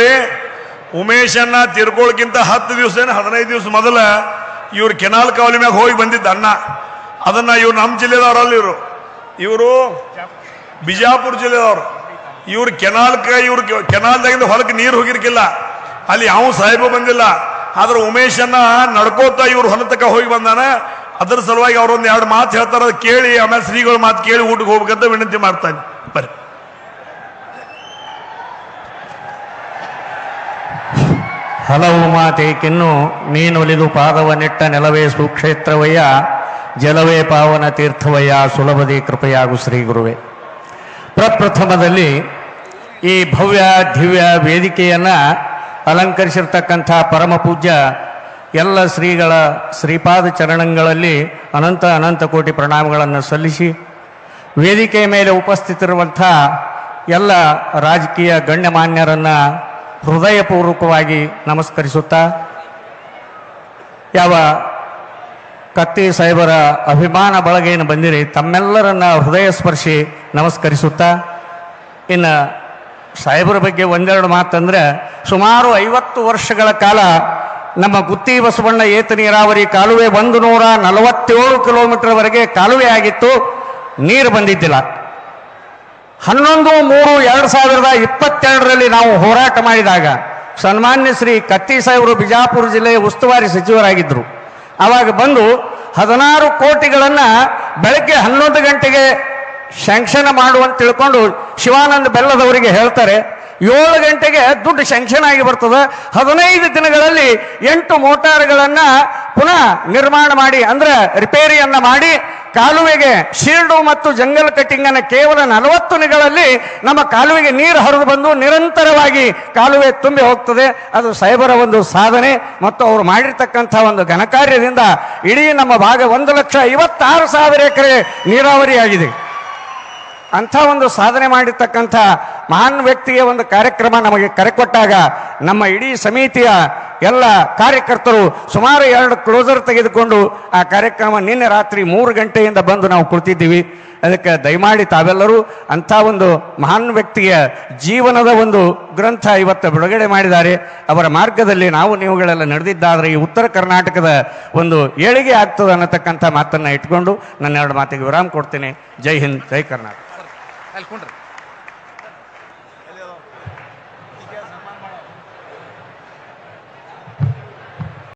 ನೋಡ್ರಿ ಉಮೇಶನ್ನ ತಿರ್ಕೊಳ್ಳಕ್ಕಿಂತ ಹತ್ತು ದಿವಸ ಏನು, ಹದಿನೈದು ದಿವಸ ಮೊದಲ ಇವ್ರು ಕೆನಾಲ್ ಕಾವಲಿ ಮ್ಯಾಗ ಹೋಗಿ ಬಂದಿದ್ದ ಅನ್ನ ಅದನ್ನ ಇವ್ರು ನಮ್ಮ ಜಿಲ್ಲೆದವ್ರಲ್ಲ ಇವರು. ಇವರು ಬಿಜಾಪುರ ಜಿಲ್ಲೆದವ್ರು. ಇವ್ರು ಕೆನಾಲ್ಕ, ಇವ್ರು ಕೆನಾಲ್ದಾಗಿಂದ ಹೊಲಕ್ಕೆ ನೀರು ಹೋಗಿರ್ಕಿಲ್ಲ. ಅಲ್ಲಿ ಯಾವ ಸಾಹೇಬ ಬಂದಿಲ್ಲ. ಆದ್ರೆ ಉಮೇಶನ್ನ ನಡ್ಕೋತಾ ಇವ್ರು ಹೊಲತಕ್ಕ ತಕ ಹೋಗಿ ಬಂದಾನ. ಅದ್ರ ಸಲುವಾಗಿ ಅವ್ರೊಂದು ಎರಡು ಮಾತು ಹೇಳ್ತಾರ ಕೇಳಿ ಆಮೇಲೆ ಶ್ರೀಗಳ ಮಾತು ಕೇಳಿ ಊಟಕ್ಕೆ ಹೋಗ್ಬೇಕಂತ ವಿನಂತಿ ಮಾಡ್ತಾನೆ. ಬರ್ರಿ. ಹಲವು ಮಾತೇಕಿನ್ನು ನೀನೊಲಿದು ಪಾದವ ನೆಟ್ಟ ನೆಲವೇ ಸುಕ್ಷೇತ್ರವಯ್ಯ, ಜಲವೇ ಪಾವನ ತೀರ್ಥವಯ್ಯ, ಸುಲಭದಿ ಕೃಪೆಯಾಗು ಶ್ರೀ ಗುರುವೆ. ಪ್ರಪ್ರಥಮದಲ್ಲಿ ಈ ಭವ್ಯ, ದಿವ್ಯ ವೇದಿಕೆಯನ್ನು ಅಲಂಕರಿಸಿರ್ತಕ್ಕಂಥ ಪರಮ ಪೂಜ್ಯ ಎಲ್ಲ ಶ್ರೀಗಳ ಶ್ರೀಪಾದ ಚರಣಗಳಲ್ಲಿ ಅನಂತ ಅನಂತ ಕೋಟಿ ಪ್ರಣಾಮಗಳನ್ನು ಸಲ್ಲಿಸಿ, ವೇದಿಕೆಯ ಮೇಲೆ ಉಪಸ್ಥಿತಿರುವಂಥ ಎಲ್ಲ ರಾಜಕೀಯ ಗಣ್ಯಮಾನ್ಯರನ್ನು ಹೃದಯಪೂರ್ವಕವಾಗಿ ನಮಸ್ಕರಿಸುತ್ತಾ, ಯಾವ ಕತ್ತಿ ಸಾಹೇಬರ ಅಭಿಮಾನ ಬಳಗೇನು ಬಂದಿರಿ, ತಮ್ಮೆಲ್ಲರನ್ನ ಹೃದಯ ಸ್ಪರ್ಶಿ ನಮಸ್ಕರಿಸುತ್ತಾ, ಇನ್ನು ಸಾಹೇಬರ ಬಗ್ಗೆ ಒಂದೆರಡು ಮಾತಂದ್ರೆ, ಸುಮಾರು ಐವತ್ತು ವರ್ಷಗಳ ಕಾಲ ನಮ್ಮ ಗುತ್ತಿ ಬಸವಣ್ಣ ಏತ ನೀರಾವರಿ ಕಾಲುವೆ ಒಂದು ನೂರ ನಲವತ್ತೇಳು ಕಿಲೋಮೀಟರ್ವರೆಗೆ ಕಾಲುವೆ ಆಗಿತ್ತು, ನೀರು ಬಂದಿದ್ದಿಲ್ಲ. ಹನ್ನೊಂದು, ಮೂರು, ಎರಡು ಸಾವಿರದ ಇಪ್ಪತ್ತೆರಡರಲ್ಲಿ ನಾವು ಹೋರಾಟ ಮಾಡಿದಾಗ ಸನ್ಮಾನ್ಯ ಶ್ರೀ ಕತ್ತಿ ಸಾಹೇಬರು ಬಿಜಾಪುರ ಜಿಲ್ಲೆಯ ಉಸ್ತುವಾರಿ ಸಚಿವರಾಗಿದ್ದರು. ಆವಾಗ ಬಂದು ಹದಿನಾರು ಕೋಟಿಗಳನ್ನು ಬೆಳಗ್ಗೆ ಹನ್ನೊಂದು ಗಂಟೆಗೆ ಶಂಕ್ಷನ ಮಾಡುವಂತ ತಿಳ್ಕೊಂಡು ಶಿವಾನಂದ ಬೆಲ್ಲದವರಿಗೆ ಹೇಳ್ತಾರೆ, ಏಳು ಗಂಟೆಗೆ ದುಡ್ಡು ಶಂಕ್ಷನ್ ಆಗಿ ಬರ್ತದೆ, ಹದಿನೈದು ದಿನಗಳಲ್ಲಿ ಎಂಟು ಮೋಟಾರ್ಗಳನ್ನು ಪುನಃ ನಿರ್ಮಾಣ ಮಾಡಿ, ಅಂದ್ರೆ ರಿಪೇರಿಯನ್ನ ಮಾಡಿ, ಕಾಲುವೆಗೆ ಶೀಲ್ಡು ಮತ್ತು ಜಂಗಲ್ ಕಟ್ಟಿಂಗ್ ಅನ್ನ ಕೇವಲ ನಲವತ್ತು ನಿಗಳಲ್ಲಿ ನಮ್ಮ ಕಾಲುವೆಗೆ ನೀರು ಹರಿದು ಬಂದು ನಿರಂತರವಾಗಿ ಕಾಲುವೆ ತುಂಬಿ ಹೋಗ್ತದೆ. ಅದು ಸೈಬರ ಒಂದು ಸಾಧನೆ. ಮತ್ತು ಅವರು ಮಾಡಿರ್ತಕ್ಕಂಥ ಒಂದು ಘನಕಾರ್ಯದಿಂದ ಇಡೀ ನಮ್ಮ ಭಾಗ ಒಂದು ಲಕ್ಷ ಐವತ್ತಾರು ಸಾವಿರ ಎಕರೆ ನೀರಾವರಿಯಾಗಿದೆ. ಅಂಥ ಒಂದು ಸಾಧನೆ ಮಾಡಿರ್ತಕ್ಕಂಥ ಮಹಾನ್ ವ್ಯಕ್ತಿಯ ಒಂದು ಕಾರ್ಯಕ್ರಮ ನಮಗೆ ಕರೆ ಕೊಟ್ಟಾಗ ನಮ್ಮ ಇಡೀ ಸಮಿತಿಯ ಎಲ್ಲ ಕಾರ್ಯಕರ್ತರು ಸುಮಾರು ಎರಡು ಕ್ಲೋಸರ್ ತೆಗೆದುಕೊಂಡು ಆ ಕಾರ್ಯಕ್ರಮ ನಿನ್ನೆ ರಾತ್ರಿ ಮೂರು ಗಂಟೆಯಿಂದ ಬಂದು ನಾವು ಕುಳಿತಿದ್ದೀವಿ. ಅದಕ್ಕೆ ದಯಮಾಡಿ ತಾವೆಲ್ಲರೂ ಅಂಥ ಒಂದು ಮಹಾನ್ ವ್ಯಕ್ತಿಯ ಜೀವನದ ಒಂದು ಗ್ರಂಥ ಇವತ್ತು ಬಿಡುಗಡೆ ಮಾಡಿದ್ದಾರೆ. ಅವರ ಮಾರ್ಗದಲ್ಲಿ ನಾವು ನೀವುಗಳೆಲ್ಲ ನಡೆದಿದ್ದಾದರೆ ಈ ಉತ್ತರ ಕರ್ನಾಟಕದ ಒಂದು ಏಳಿಗೆ ಆಗ್ತದೆ ಅನ್ನತಕ್ಕಂಥ ಮಾತನ್ನು ಇಟ್ಕೊಂಡು ನನ್ನ ಎರಡು ಮಾತಿಗೆ ವಿರಾಮ ಕೊಡ್ತೀನಿ. ಜೈ ಹಿಂದ್, ಜೈ ಕರ್ನಾಟಕ.